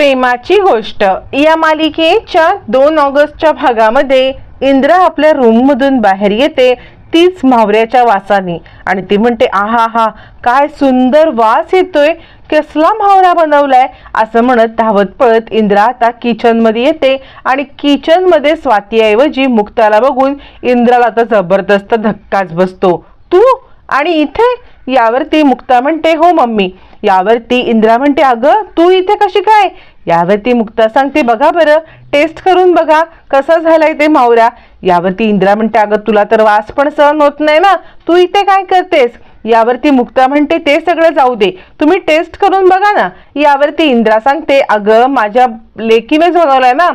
प्रेमाची गोष्ट. या मालिकेच्या दोन ऑगस्टच्या भागामध्ये इंद्रा आपल्या रूममधून बाहेर येते तीच म्हावऱ्याच्या वासाने. आणि ती म्हणते आहा हा काय सुंदर वास येतोय. कसला म्हावरा बनवलाय? असं म्हणत धावत पळत इंद्रा आता किचनमध्ये येते आणि किचनमध्ये स्वातीऐवजी मुक्ताला बघून इंद्राला आता जबरदस्त धक्काच बसतो. तू आणि इथे? यावरती मुक्ता म्हणते हो मम्मी. यावरती इंद्रा म्हणते अगं तू इथे कशी काय? यावरती मुक्ता सांगते बघा बरं टेस्ट करून बघा कसा झालाय ते मावरा. यावरती इंद्रा म्हणते अगं तुला तर वास पण सहन होत नाही ना तू इथे काय करतेस? यावरती मुक्ता म्हणते ते सगळं जाऊ दे तुम्ही टेस्ट करून बघा ना. यावरती इंद्रा सांगते अगं माझ्या लेकीनेच बनवलाय ना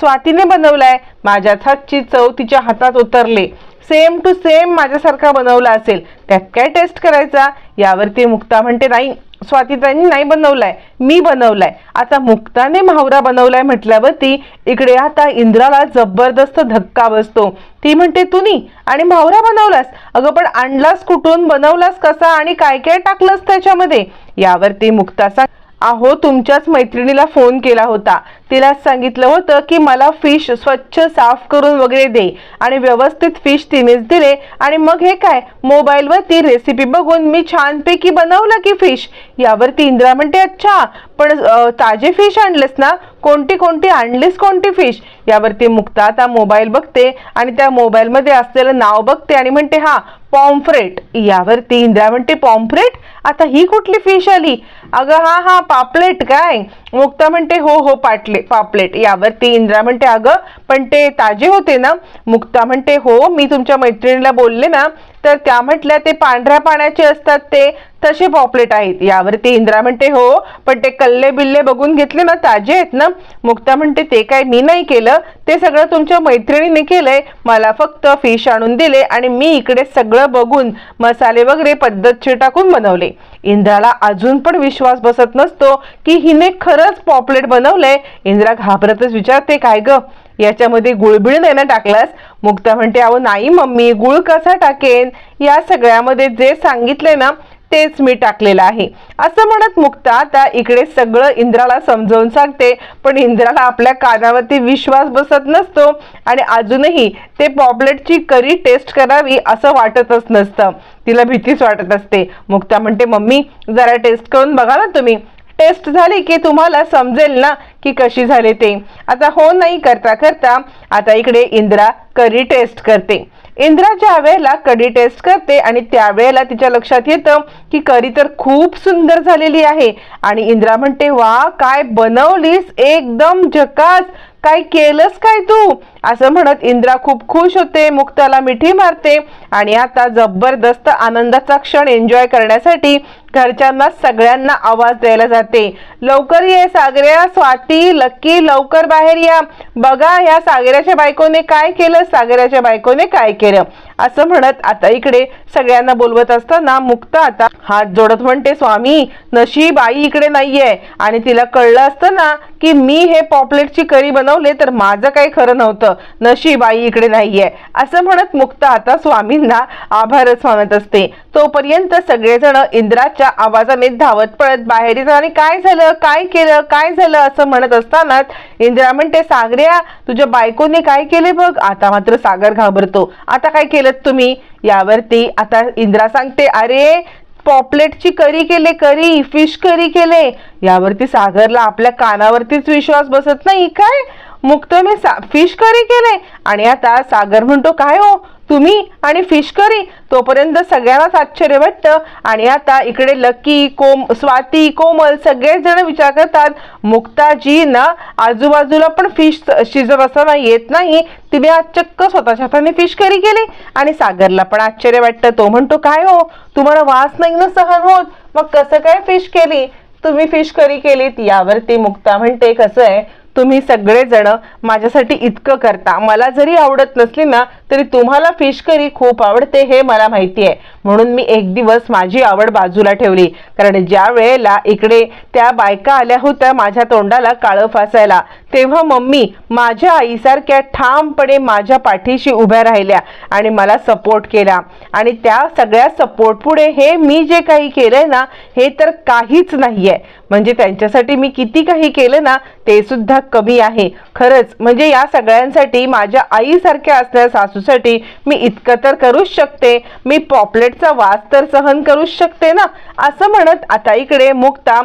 स्वातीने बनवलाय माझ्याच हातची चव तिच्या हातात उतरले. सेम टू सेम माझ्यासारखा बनवला असेल. त्यात काय टेस्ट करायचा. यावरती मुक्ता म्हणते नाही स्वातीताईंनी नाही बनवलाय. मी बनवलाय. आता मुक्ताने म्हावरा बनवलाय म्हटल्यावरती इकडे आता इंद्राला जबरदस्त धक्का बसतो. ती म्हणते तुनी आणि म्हावरा बनवलास? अगं पण आणलास कुठून? बनवलास कसा? आणि काय काय टाकलंस त्याच्यामध्ये? यावरती मुक्ता सांग अहो तुमच्याच मैत्रिणीला फोन केला होता. तिला सांगितलं होतं की मला फिश स्वच्छ साफ करून वगैरे दे आणि व्यवस्थित फिश तिनेच दिले. आणि मग हे काय? मोबाईलवर ती रेसिपी बघून मी छानपैकी बनवलं की फिश यावरती इंदिरा म्हणते अच्छा पण ताजे फिश आणलेस ना कोणती कोणती आणलीस कोणती फिश यावरती मुक्ता आता मोबाईल बघते आणि त्या मोबाईलमध्ये असलेलं नाव बघते आणि म्हणते हा पॉम्फ्रेट यावरती इंदिरा म्हणते पॉम्फ्रेट आता ही कुठली फिश आली? अगं हा हा पापलेट काय? मुक्ता म्हणते हो हो पाटले पापलेट. यावरती इंदिरा म्हणते अगं पण ते ताजे होते ना? मुक्ता म्हणते हो मी तुमच्या मैत्रिणीला बोलले ना तर त्या म्हटल्या ते पांढऱ्या पाण्याचे असतात ते. तसे पॉपलेट आहेत. यावरती इंदिरा म्हणते हो पण ते कल्ले बिल्ले बघून घेतले ना ताजे आहेत ना. मुक्ता म्हणते ते काय मी नाही केलं. ते सगळं तुमच्या मैत्रिणीने केलंय. मला फक्त फिश आणून दिले आणि मी इकडे सगळं बघून मसाले वगैरे पद्धतशीर टाकून बनवले. इंद्राला अजून पण विश्वास बसत नसतो की हिने खरंच पॉपलेट बनवलंय. इंद्रा घाबरतच विचारते काय ग? याच्यामध्ये गुळबिळ नाही ना टाकलास? मुक्ता म्हणते अहो नाही मम्मी गुळ कसा टाकेन? या सगळ्यामध्ये जे सांगितले ना तेच मी टाकलेलं आहे. असं म्हणत मुक्ता आता इकडे सगळं इंद्राला समजावून सांगते. पण इंद्राला आपल्या कानावरती विश्वास बसत नसतो आणि अजूनही ते पॉपलेटची करी टेस्ट करावी असं वाटतच नसतं. तिला भीतीच वाटत असते. मुक्ता म्हणते मम्मी जरा टेस्ट करून बघा ना तुम्ही. टेस्ट झाली की तुम्हाला समजेल ना की कशी झाले ते. आता हो नाही करता करता आता इकडे इंद्रा करी टेस्ट करते. इंद्रा ज्या वेळेला कढी टेस्ट करते आणि त्यावेळेला तिच्या लक्षात येतं की करी तर खूप सुंदर झालेली आहे. आणि इंद्रा म्हणते वा काय बनवलीस? एकदम झकास. काय केलंस काय तू? असं म्हणत इंद्रा खूप खुश होते मुक्ताला मिठी मारते आणि आता जबरदस्त आनंदाचा क्षण एन्जॉय करण्यासाठी घरच्यांना सगळ्यांना आवाज द्यायला जाते. लवकर ये सागऱ्या स्वाती लक्की लवकर बाहेर या. बघा या सागऱ्याच्या बायकोने काय केलं सागऱ्याच्या बायकोने काय केलं? असं म्हणत आता इकडे सगळ्यांना बोलवत असताना मुक्ता आता हात जोडत म्हणते स्वामी नशीब आई इकडे नाहीये. आणि तिला कळलं असतं ना की मी हे पॉपलेटची करी बनवले तर माझं काही खरं नव्हतं. नशीब आई इकडे नाहीये. असं म्हणत मुक्ता आता स्वामींना आभारच मानत असते. तोपर्यंत सगळेजण इंद्राच्या आवाजाने धावत पळत बाहेर येतात आणि काय झालं? काय केलं? काय झालं? असं म्हणत असतानाच इंदिरा म्हणते सागर्या तुझ्या बायकोने काय केले बघ? आता मात्र सागर घाबरतो. आता काय केलं तुम्ही? यावरती आता इंदिरा सांगते अरे पॉपलेटची करी केले करी फिश करी केले. यावरती सागरला आपल्या कानावरतीच विश्वास बसत नाही. काय? मुक्तने सा फिश करी केले. आणि आता सागर म्हणतो काय हो? तुम्ही आणि फिश करी तोपर्यंत सगळ्यांनाच आश्चर्य वाटतं. आणि आता इकडे लकी कोम स्वाती कोमल सगळेच जण विचार करतात मुक्ताजी ना आजूबाजूला पण फिश शिजत असताना येत नाही. तिने आज चक्क स्वतःच्या हाताने फिश करी केली. आणि सागरला पण आश्चर्य वाटतं. तो म्हणतो काय हो? तुम्हाला वास नाही ना सहन होत? मग कसं काय फिश केली? तुम्ही फिश करी केलीत? यावरती मुक्ता म्हणते कसं आहे? तुम्ही सगळेजण माझ्यासाठी इतकं करता. मला जरी आवडत नसली ना तरी तुम्हाला फिश करी खूप आवडते हे मला माहिती आहे म्हणून मी एक दिवस माझी आवड बाजूला ठेवली. कारण ज्या वेळेला इकडे त्या बायका आल्या होत्या माझ्या तोंडाला काळं फासायला तेव्हा मम्मी माझ्या आईसारख्या ठामपणे माझ्या पाठीशी उभ्या राहिल्या आणि मला सपोर्ट केला. आणि त्या सगळ्या सपोर्ट पुढे हे मी जे काही केलंय ना हे तर काहीच नाही आहे म्हणजे त्यांच्यासाठी मी किती काही केलं ना ते सुद्धा कमी आहे. खरंच म्हणजे या सगळ्यांसाठी माझ्या आईसारख्या असणाऱ्या सासूसाठी मी इतकं तर करूच शकते. मी पॉपलेट सिगरेटचा वास तर सहन करूच शकते ना? असं म्हणत आता इकडे मुक्ता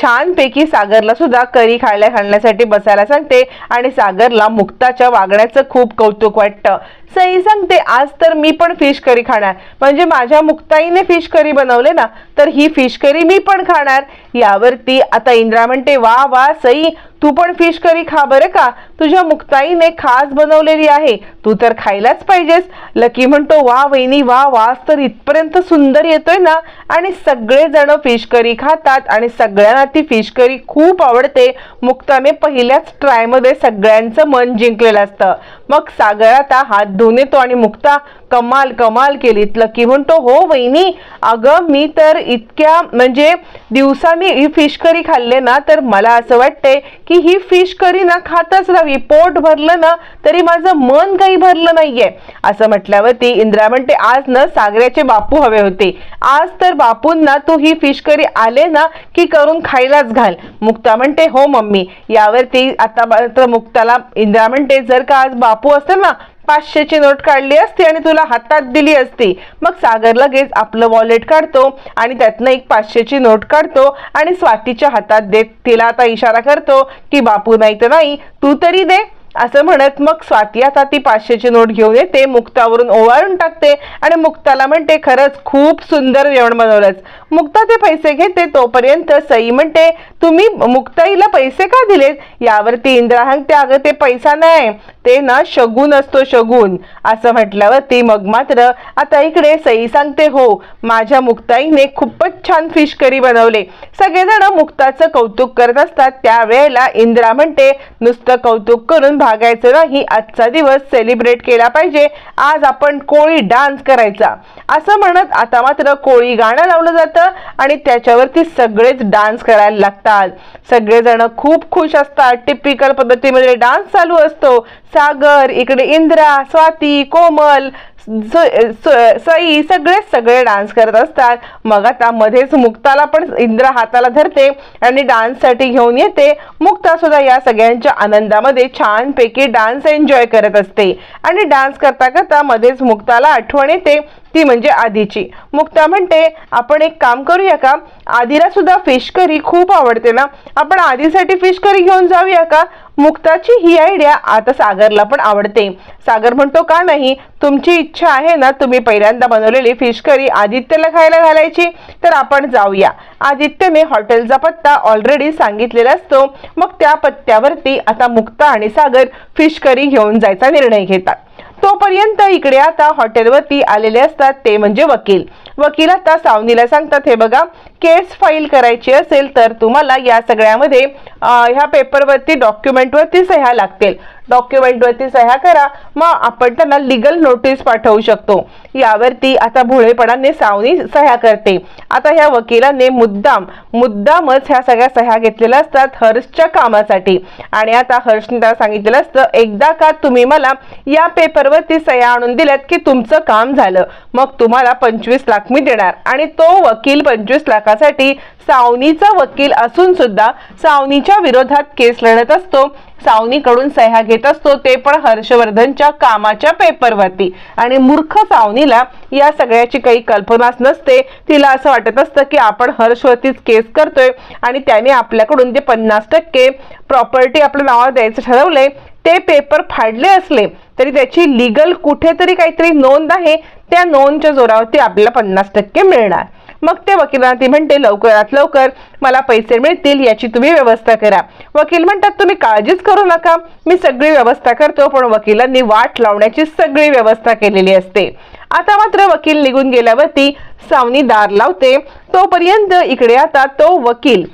छानपैकी सागरला सुद्धा करी खायला घालण्यासाठी बसायला सांगते आणि सागरला मुक्ताच्या वागण्याचं खूप कौतुक वाटतं. सई सांगते आज तर मी पण फिश करी खाणार. म्हणजे माझ्या मुक्ताईने फिश करी बनवले ना तर ही फिश करी मी पण खाणार. यावरती आता इंद्रा म्हणते वा वा सई तू पण फिश करी खा बरं का? तुझ्या मुक्ताईने खास बनवलेली आहे. तू तर खायलाच पाहिजेस. लकी म्हणतो वा वहिनी वा वास तर इथपर्यंत सुंदर येतोय ना? आणि सगळे जण फिश करी खातात आणि सगळ्यांना ती फिश करी खूप आवडते. मुक्ताने पहिल्याच ट्रायमध्ये सगळ्यांचं मन जिंकलेलं असतं. मग सागर आता हात धुवून येतो आणि मुक्ता कमाल कमाल केलीत लकी म्हणतो हो वहिनी अगं मी तर इतक्या म्हणजे दिवसा मी ही फिश करी खाल्ले ना तर मला असं वाटतंय की ही फिश करी ना खातच राहावी. पोट भरलं ना तरी माझं मन काही भरलं नाहीये. असं म्हटल्यावरती इंद्रा म्हणते आज ना सागऱ्याचे बापू हवे होते. आज तर बापूंना तू ही फिश करी आले ना की करून खायलाच घाल. मुक्ता म्हणते हो मम्मी. यावरती आता मात्र मुक्ताला इंद्रा म्हणते जर का आज बापू असेल ना पाचशेची नोट काढली असती आणि तुला हातात दिली असती. मग सागर लगेच आपलं वॉलेट काढतो आणि त्यातनं एक पाचशेची नोट काढतो आणि स्वातीच्या हातात देत तिला आता इशारा करतो की बापू नाही तर नाही तू तरी दे. असं म्हणत मग स्वाती आता ती पाचशेची नोट घेऊन येते मुक्तावरून ओवाळून टाकते आणि मुक्ताला म्हणते खरंच खूप सुंदर जेवण बनवलंच मुक्ता ते पैसे घेते तोपर्यंत सई म्हणते तुम्ही मुक्ताईला पैसे का दिलेत? यावरती इंद्रा सांगते अगं ते पैसा नाही. ते ना शगून असतो शगून. असं म्हटल्यावरती मग मात्र आता इकडे सई सांगते हो माझ्या मुक्ताईने खूपच छान फिश करी बनवले. सगळेजण मुक्ताचं कौतुक करत असतात. त्यावेळेला इंद्रा म्हणते नुसतं कौतुक करून भागायचं नाही. आजचा दिवस सेलिब्रेट केला पाहिजे. आज आपण कोळी डान्स करायचा. असं म्हणत आता मात्र कोळी गाणं लावलं जातं. आणि त्याच्यावरती सगळेच डान्स करायला लागतात. सगळेजण खूप खुश असतात. टिपिकल पद्धतीमध्ये डान्स चालू असतो. सागर इकडे इंद्रा स्वाती कोमल स- स- सई सगळेच सगळे डान्स करत असतात. मग आता मध्येच मुक्ताला पण इंद्रा हाताला धरते आणि डान्ससाठी घेऊन येते. मुक्ता सुद्धा या सगळ्यांच्या आनंदामध्ये छानपैकी डान्स एन्जॉय करत असते. आणि डान्स करता करता मध्येच मुक्ताला आठवण येते. ती म्हणजे आधीची. मुक्ता म्हणते आपण एक काम करूया का? आधीला सुद्धा फिश करी खूप आवडते ना? आपण आधीसाठी फिश करी घेऊन जाऊया का? मुक्ताची ही आयडिया आता सागरला पण आवडते. सागर म्हणतो का नाही? तुमची इच्छा आहे ना तुम्ही पहिल्यांदा बनवलेली फिश करी आदित्यला खायला घालायची? तर आपण जाऊया. आदित्यने हॉटेलचा पत्ता ऑलरेडी सांगितलेला असतो. मग त्या पत्त्यावरती आता मुक्ता आणि सागर फिश करी घेऊन जायचा निर्णय घेतात. तोपर्यंत इकडे आता हॉटेलवरती आलेले असतात ते म्हणजे वकील. वकील आता सावनीला सांगतात हे बघा केस फाईल करायची असेल तर तुम्हाला या सगळ्यामध्ये ह्या पेपरवरती डॉक्युमेंटवरती सह्या लागतील. डॉक्युमेंटवरती सह्या करा. मग आपण त्यांना लिगल नोटीस पाठवू शकतो. यावरती आता भोळेपणाने सावनी सह्या करते. आता ह्या वकिलाने मुद्दाम मुद्दामच ह्या सगळ्या सह्या घेतलेल्या असतात हर्षच्या कामासाठी. आणि आता हर्षने त्याला सांगितलेलं असतं एकदा का तुम्ही मला या पेपरवरती सह्या आणून दिल्यात की तुमचं काम झालं? मग तुम्हाला पंचवीस लाख मी देणार. आणि तो वकील पंचवीस लाखासाठी सावनीचा वकील असून सुद्धा सावनीच्या विरोधात केस लढत असतो. सावनीकडून सह्या घेत असतो. ते पण हर्षवर्धनच्या कामाच्या पेपरवरती. आणि मूर्ख सावनीला या सगळ्याची काही कल्पनाच नसते. तिला असं वाटत असतं की आपण हर्षवरतीच केस करतोय आणि त्याने आपल्याकडून जे पन्नास टक्के प्रॉपर्टी आपल्या नावावर द्यायचं ठरवलंय ते पेपर फाडले असले तरी त्याची लिगल कुठेतरी काहीतरी नोंद आहे. त्या नोंदच्या जोरावरती आपल्याला पन्नास टक्के मिळणार. मग ते वकिलांना ती म्हणते लवकरात लवकर मला पैसे मिळतील याची तुम्ही व्यवस्था करा. वकील म्हणतात तुम्ही काळजीच करू नका मी सगळी व्यवस्था करतो पण वकिलांनी वाट लावण्याची सगळी व्यवस्था केलेली असते. आता मात्र वकील निघून गेल्यावरती सावनी दार लावते. तोपर्यंत इकडे आता तो वकील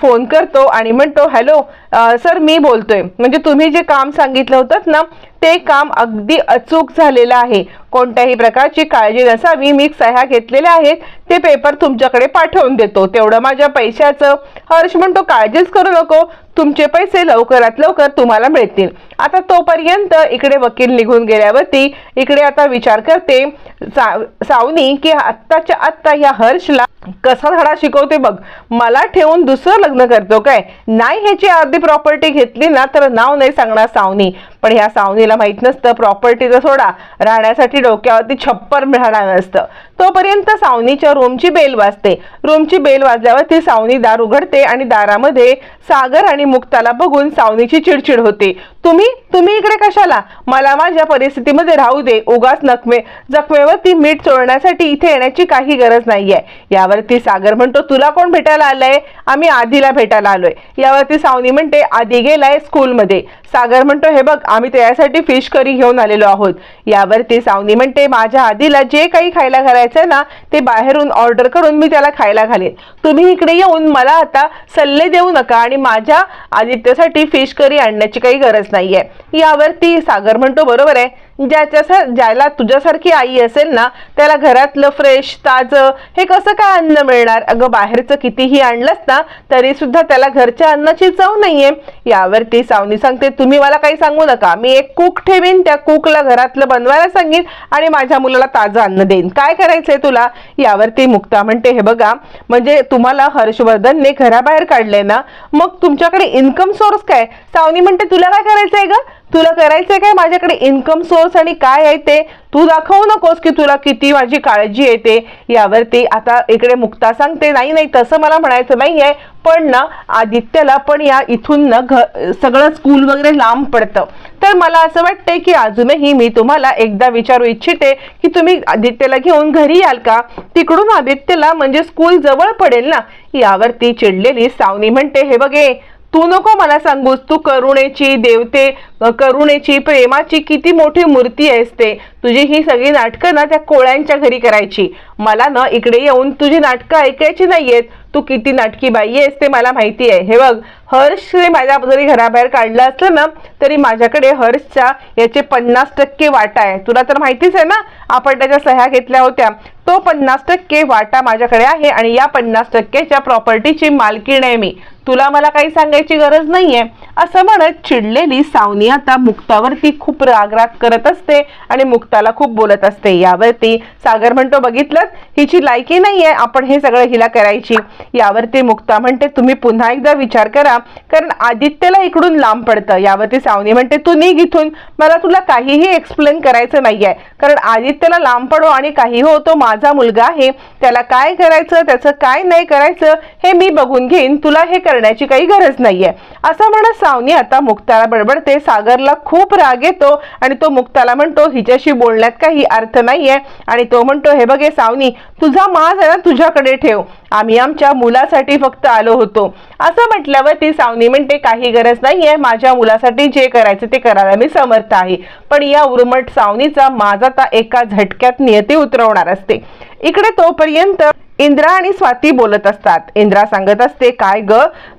फोन करतो आणि म्हणतो हॅलो सर मी बोलतोय. म्हणजे तुम्ही जे काम सांगितलं होतं ना ते काम अगदी अचूक झालेलं आहे. कोणत्याही प्रकारची काळजी नसावी. मी सह्या घेतलेल्या आहेत. ते पेपर तुमच्याकडे पाठवून देतो. तेवढं माझ्या पैशाचं. हर्ष म्हणतो काळजीच करू नको. तुमचे पैसे लवकरात लवकर तुम्हाला मिळतील. आता तोपर्यंत इकडे वकील निघून गेल्यावरती इकडे आता विचार करते सा- सावनी की आत्ताच्या आत्ता या हर्षला कसा धडा शिकवते बघ. मला ठेवून दुसरं लग्न करतो काय? नाही ह्याची अर्धी प्रॉपर्टी घेतली ना तर नाव नाही सांगणार सावनी. पण ह्या सावनीला माहीत नसतं. प्रॉपर्टीचं सोडा. राहण्यासाठी डोक्यावरती छप्पर मिळणार नसतं. तोपर्यंत सावनीच्या रूमची बेल वाजते. रूमची बेल वाजल्यावर ती सावनी दार उघडते आणि दारामध्ये सागर आणि मुक्ताला बघून सावनीची चिडचिड होते. तुम्ही? तुम्ही इकडे कशाला? मला माझ्या परिस्थितीमध्ये राहू दे. उगाच नकमे जखमेवरती मीठ चोळण्यासाठी इथे येण्याची काही गरज नाहीये. यावरती सागर म्हणतो तुला कोण भेटायला आलंय? आम्ही आधीला भेटायला आलोय. यावरती सावनी म्हणते आधी गेलाय स्कूलमध्ये सागर म्हणतो हे बघ आम्ही त्यासाठी फिश करी घेऊन आलेलो आहोत. यावरती सावनी म्हणते माझ्या आधीला जे काही खायला घालायचंय ना ते बाहेरून ऑर्डर करून मी त्याला खायला घालेन. तुम्ही इकडे येऊन मला आता सल्ले देऊ नका आणि माझ्या आदित्यसाठी फिश करी आणण्याची काही गरज नाहीये. यावरती सागर म्हणतो बरोबर आहे. ज्याच्या ज्याला तुझ्यासारखी आई असेल ना त्याला घरातलं फ्रेश ताजं हे कसं काय अन्न मिळणार? अगं बाहेरचं कितीही आणलंस ना तरी सुद्धा त्याला घरच्या अन्नाची चव नाहीये. यावरती सावनी सांगते तुम्ही मला काही सांगू नका. मी एक कुक ठेवीन त्या कुकला घरातलं बनवायला सांगेन आणि माझ्या मुलाला ताजं अन्न देईन. काय करायचंय तुला? यावरती मुक्ता म्हणते हे बघा म्हणजे तुम्हाला हर्षवर्धनने घराबाहेर काढले ना मग तुमच्याकडे इन्कम सोर्स काय? सावनी म्हणते तुला काय करायचंय ग? तुला करायचंय काय? माझ्याकडे इन्कम सोर्स आणि काय आहे ते तू दाखवू नकोस की तुला किती माझी काळजी येते यावरती आता इकडे मुक्ता सांगते नाही नाही तसं मला म्हणायचं नाहीये. पण ना आदित्यला पण या इथून ना घ सगळं स्कूल वगैरे लांब पडतं. तर मला असं वाटतंय की अजूनही मी तुम्हाला एकदा विचारू इच्छिते की तुम्ही आदित्यला घेऊन घरी याल का? तिकडून आदित्यला म्हणजे स्कूल जवळ पडेल ना? यावरती चिडलेली सावनी म्हणते हे बघे तू नको मला सांगूस तू करुणेची देवते करुणेची प्रेमाची किती मोठी मूर्ती आहेस ते. तुझी ही सगळी नाटकं ना त्या कोळ्यांच्या घरी करायची. मला ना इकडे येऊन तुझी नाटकं ऐकायची नाहीयेत. तू किती नाटकी बाई आहेस ते मला माहिती आहे. हे बघ हर्ष माझ्या जरी घराबाहेर काढलं असलं ना तरी माझ्याकडे हर्षच्या याचे पन्नास टक्के वाटा आहे. तुला तर माहितीच आहे ना आपण त्याच्या सह्या घेतल्या होत्या. तो पन्नास टक्के वाटा माझ्याकडे आहे आणि या पन्नास टक्केच्या प्रॉपर्टीची मालकीण आहे मी. तुला मला काही सांगायची गरज नाहीये. असं म्हणत चिडलेली सावनी आता मुक्तावरती खूप रागराग करत असते आणि मुक्ताला खूप बोलत असते. यावरती सागर म्हणतो बघितलं? हिची लायकी नाहीये. आपण हे सगळं हिला करायची. यावरती मुक्ता म्हणते तुम्ही पुन्हा एकदा विचार करा. कारण आदित्यला इकडून लांब पडतं. यावरती सावनी म्हणते तू निघ इथून. मला तुला काहीही एक्सप्लेन करायचं नाहीये. कारण आदित्यला लांब पडो आणि काही हो तो माझा मुलगा आहे. त्याला काय करायचं? त्याचं काय नाही करायचं? हे मी बघून घेईन. तुला हे करण्याची काही गरज नाहीये. असं म्हणत सावनी आता मुक्ताला बडबडते सागरला खूप राग येतो आणि तो मुक्ताला म्हणतो हिच्याशी बोलण्यात काही अर्थ नाहीये. आणि तो म्हणतो हे बघे सावनी तुझा माज आहे ना तुझ्याकडे ठेव. आम्ही आमच्या मुलासाठी फक्त आलो होतो. असं म्हटल्यावर ती सावनी म्हणते काही गरज नाहीये. माझ्या मुलासाठी जे करायचं ते करायला मी समर्थ आहे. पण या उर्मट सावनीचा माझा आता एका झटक्यात नियती उतरवणार असते. इकडे तोपर्यंत इंद्रा आणि स्वाती बोलत असतात. इंद्रा सांगत असते काय ग?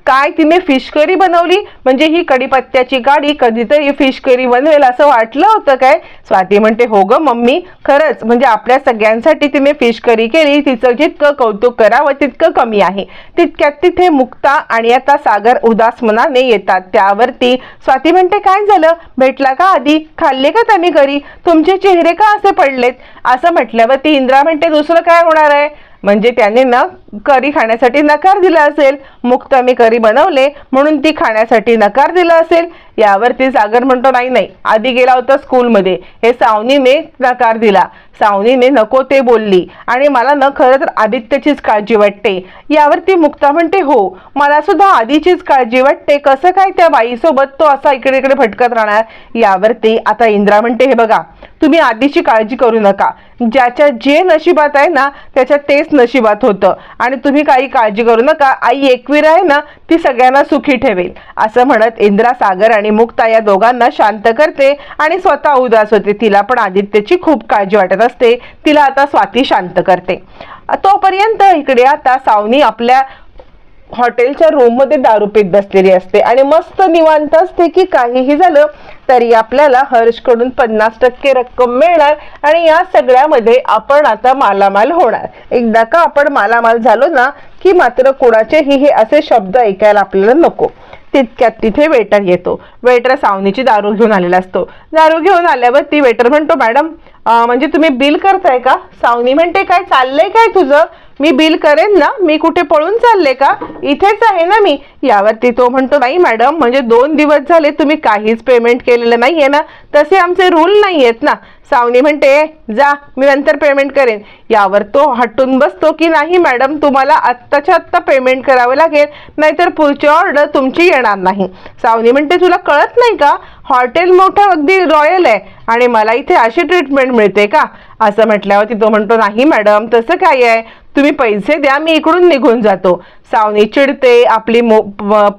काय तिने फिश करी बनवली? म्हणजे ही कडीपत्त्याची गाडी कधीतरी फिश करी बनवेल असं वाटलं होतं काय? स्वाती म्हणते हो ग मम्मी खरंच. म्हणजे आपल्या सगळ्यांसाठी तिने फिश करी केली. तिचं जितकं कौतुक करावं तितकं कमी आहे. तितक्यात तिथे मुक्ता आणि आता सागर उदास मनाने येतात. त्यावरती स्वाती म्हणते काय झालं? भेटला का आधी? खाल्ले का त्यांनी घरी? तुमचे चेहरे का असे पडलेत? असं म्हटल्यावरती इंद्रा म्हणते दुसरं काय होणार आहे? म्हणजे त्याने ना करी खाण्यासाठी नकार दिला असेल मुक्त मी करी बनवले म्हणून ती खाण्यासाठी नकार दिला असेल. यावरती सागर म्हणतो नाही नाही. आधी गेला होता स्कूलमध्ये. हे सावनीने नकार दिला. सावनीने नको ते बोलली. आणि मला न खरं तर आदित्यचीच काळजी वाटते. यावरती मुक्ता म्हणते हो मला सुद्धा आधीचीच काळजी वाटते. कसं काय त्या बाईसोबत तो असा इकडे इकडे भटकत राहणार? यावरती आता इंद्रा म्हणते हे बघा तुम्ही आधीची काळजी करू नका. ज्याच्या जे नशिबात आहे ना त्याच्या तेच नशिबात होतं. आणि तुम्ही काही काळजी करू नका. आई एकवीर आहे ना ती सगळ्यांना सुखी ठेवेल. असं म्हणत इंद्रा सागर आणि मुक्ता या दोघांना शांत करते आणि स्वतः उदास होते. तिला पण आदित्यची खूप काळजी वाटत असते. तिला आता स्वाती शांत करते. तोपर्यंत इकडे आता सावनी आपल्या हॉटेलच्या रूममध्ये दारू पीत बसलेली असते. आणि मस्त निवांत असते की काहीही झालं तरी आपल्याला हर्षकडून पन्नास टक्के रक्कम मिळणार आणि या सगळ्यामध्ये आपण आता मालामाल होणार. एकदा का आपण मालामाल झालो ना की मात्र कोणाचेही हे असे शब्द ऐकायला आपल्याला नको. तितक्यात तिथे वेटर येतो. वेटर सावनीची दारू घेऊन आलेला असतो. दारू घेऊन आल्यावर ती वेटर म्हणतो मॅडम म्हणजे तुम्ही बिल करताय का? सावनी म्हणते काय चाललंय काय तुझं? मी बिल करेन ना? मी कुठे पळून चालले का? इथेच आहे ना मी. यावरती तो म्हणतो नाही मॅडम म्हणजे दोन दिवस झाले तुम्ही काहीच पेमेंट केलेलं नाहीये ना? तसे आमचे रूल नाही आहेत ना? सावनी म्हणते जा मी नंतर पेमेंट करेन. यावर तो हटून बसतो की नाही मॅडम तुम्हाला आत्ताच्या आत्ता पेमेंट करावं लागेल नाहीतर पुढची ऑर्डर तुमची येणार नाही. सावनी म्हणते तुला कळत नाही का? हॉटेल मोठं अगदी रॉयल आहे आणि मला इथे अशी ट्रीटमेंट मिळते का? असं म्हटल्यावरती तो म्हणतो नाही मॅडम तसं काय आहे. तुम्ही पैसे द्या मी इकडून निघून जातो. सावनी चिडते आपली मो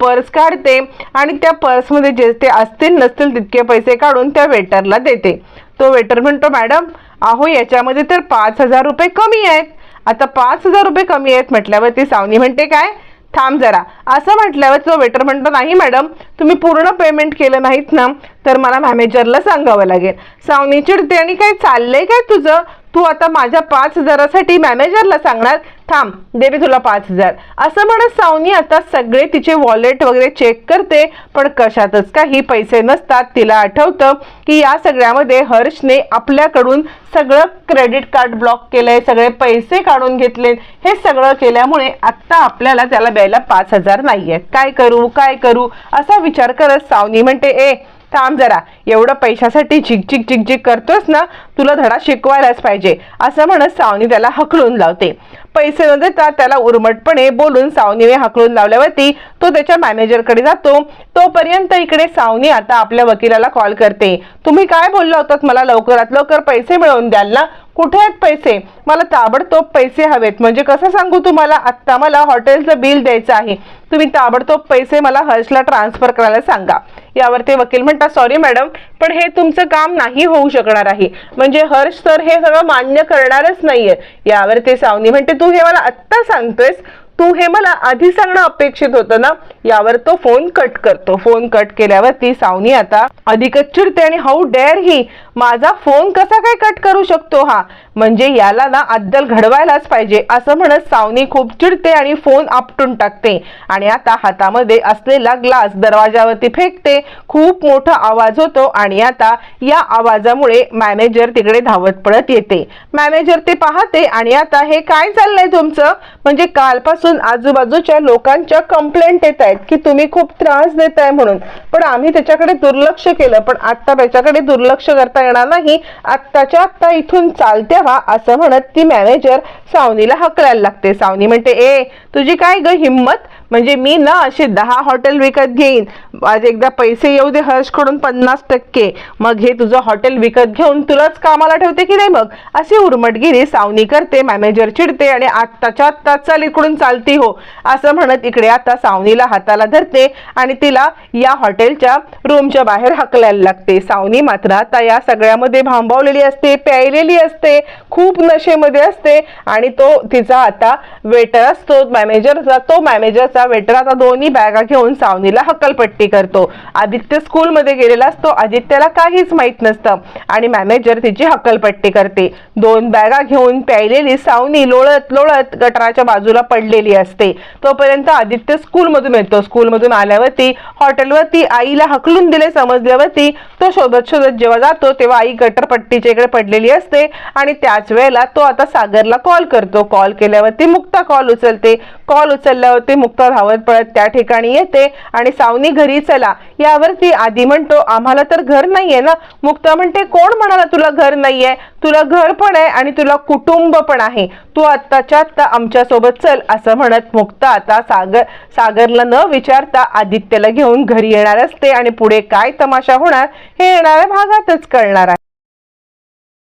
पर्स काढते आणि त्या पर्समध्ये जे ते असतील नसतील तितके पैसे काढून त्या वेटरला देते. तो वेटर म्हणतो मॅडम अहो याच्यामध्ये तर पाच हजार रुपये कमी आहेत. आता पाच हजार रुपये कमी आहेत म्हटल्यावर ती सावनी म्हणते काय? थांब जरा. असं म्हटल्यावर तो वेटर म्हणतो नाही मॅडम तुम्ही पूर्ण पेमेंट केलं नाहीत ना तर मला मॅनेजरला सांगावं लागेल. सावनी चिडते आणि काय चाललंय काय तुझं? तू आता माझ्या पाच हजारासाठी मॅनेजरला सांगणार? थांब दे मी तुला पाच हजार. असं म्हणत सावनी आता सगळे तिचे वॉलेट वगैरे चेक करते पण कशातच काही पैसे नसतात. तिला आठवतं की या सगळ्यामध्ये हर्षने आपल्याकडून सगळं क्रेडिट कार्ड ब्लॉक केलंय सगळे पैसे काढून घेतले. हे सगळं केल्यामुळे आत्ता आपल्याला त्याला द्यायला पाच हजार नाही आहेत काय करू काय करू? असा विचार करत सावनी म्हणते ए थांब जरा. एवढं पैशासाठी झिकझिक झिकझिक करतोस ना तुला धडा शिकवायलाच पाहिजे. असं म्हणत सावनी त्याला हकलून लावते. पैसे न देता त्याला उर्मटपणे बोलून सावनीने हकलून लावल्यावरती तो त्याच्या मॅनेजरकडे जातो. तोपर्यंत इकडे सावनी आता आपल्या वकिलाला कॉल करते. तुम्ही काय बोलला होतात? मला लवकरात लवकर पैसे मिळवून द्याल ना? कुठे आहेत पैसे? मला ताबडतोब पैसे हवेत. म्हणजे कसं सांगू तुम्हाला? आत्ता मला हॉटेलचं बिल द्यायचं आहे. तुम्ही ताबडतोब पैसे मला हर्षला ट्रान्सफर करायला सांगा. यावर ते वकील म्हणतात सॉरी मॅडम पण हे तुमचं काम नाही होऊ शकणार आहे. म्हणजे हर्ष सर हे सगळं मान्य करणारच नाहीये. यावर ते सावनी म्हणते तू हे मला आत्ता सांगतोयस तू हे मला आधी सांगणं अपेक्षित होतं ना? यावर तो फोन कट करतो. फोन कट केल्यावर ती सावनी आता अधिकच चिडते आणि हाऊ डेअर ही माझा फोन कसा काय कट करू शकतो हा? म्हणजे याला ना अद्दल घडवायलाच पाहिजे. असं म्हणत सावनी खूप चिडते आणि फोन आपटून टाकते. आणि आता हातामध्ये असलेला ग्लास दरवाजावरती फेकते. खूप मोठा आवाज होतो आणि आता या आवाजामुळे मॅनेजर तिकडे धावत पडत येते. मॅनेजर ते पाहते आणि आता हे काय चाललंय तुमचं? म्हणजे कालपासून आजूबाजूच्या लोकांच्या कंप्लेंट येत आहेत की तुम्ही खूप त्रास देताय म्हणून. पण आम्ही त्याच्याकडे दुर्लक्ष केलं पण आता त्याच्याकडे दुर्लक्ष करता येणार नाही. आत्ताच्या आत्ता इथून चालते व्हा असं म्हणत ती मॅनेजर सावनीला हकलायला लागते. सावनी म्हणते ए तुझी काय ग हिंमत? म्हणजे मी ना असे दहा हॉटेल विकत घेईन. आज एकदा पैसे येऊ दे हर्षकडून पन्नास टक्के. मग हे तुझं हॉटेल विकत घेऊन तुलाच कामाला ठेवते की नाही मग? अशी उर्मटगिरी सावनी करते मॅनेजर चिडते आणि आत्ताच्या आत्ता चाल इकडून चालती हो. असं म्हणत इकडे आता सावनीला हाताला धरते आणि तिला या हॉटेलच्या रूमच्या बाहेर हकलायला लागते. सावनी मात्र आता या सगळ्यामध्ये भांबावलेली असते प्यायलेली असते खूप नशेमध्ये असते आणि तो तिचा आता वेटर असतो मॅनेजरचा तो मॅनेजरचा वेटर आता दोन्ही बॅगा घेऊन सावनीला हकलपट्टी करतो. आदित्य स्कूलमध्ये गेलेला असतो. आदित्यला काहीच माहीत नसतं. आणि मॅनेजर तिची हकलपट्टी करते. दोन बॅगा घेऊन प्यायलेली सावनी लोळत लोळत गटाराच्या बाजूला पडलेली असते. तोपर्यंत आदित्य स्कूलमधून येतो. स्कूलमधून आल्यावरती हॉटेलवरती आईला हकलून दिले समजल्यावरती तो शोधत शोधत जेव्हा जातो तेव्हा आई गटरपट्टीच्या इकडे पडलेली असते. आणि त्याच वेळेला तो आता सागरला कॉल करतो. कॉल केल्यावरती मुक्ता कॉल उचलते. कॉल उचलल्यावरती मुक्ता धावत पळत त्या ठिकाणी येते आणि सावनी घरी चला. यावरती आधी म्हणतो आम्हाला तर घर नाहीये ना. मुक्ता म्हणते कोण म्हणाला तुला घर नाहीये? तुला घर पण आहे आणि तुला कुटुंब पण आहे. तू आत्ताच्या आत्ता आमच्यासोबत चल असं म्हणत मुक्ता आता सागर सागरला न विचारता आदित्यला घेऊन घरी येणार असते आणि पुढे काय तमाशा होणार हे येणाऱ्या भागातच कळणार आहे.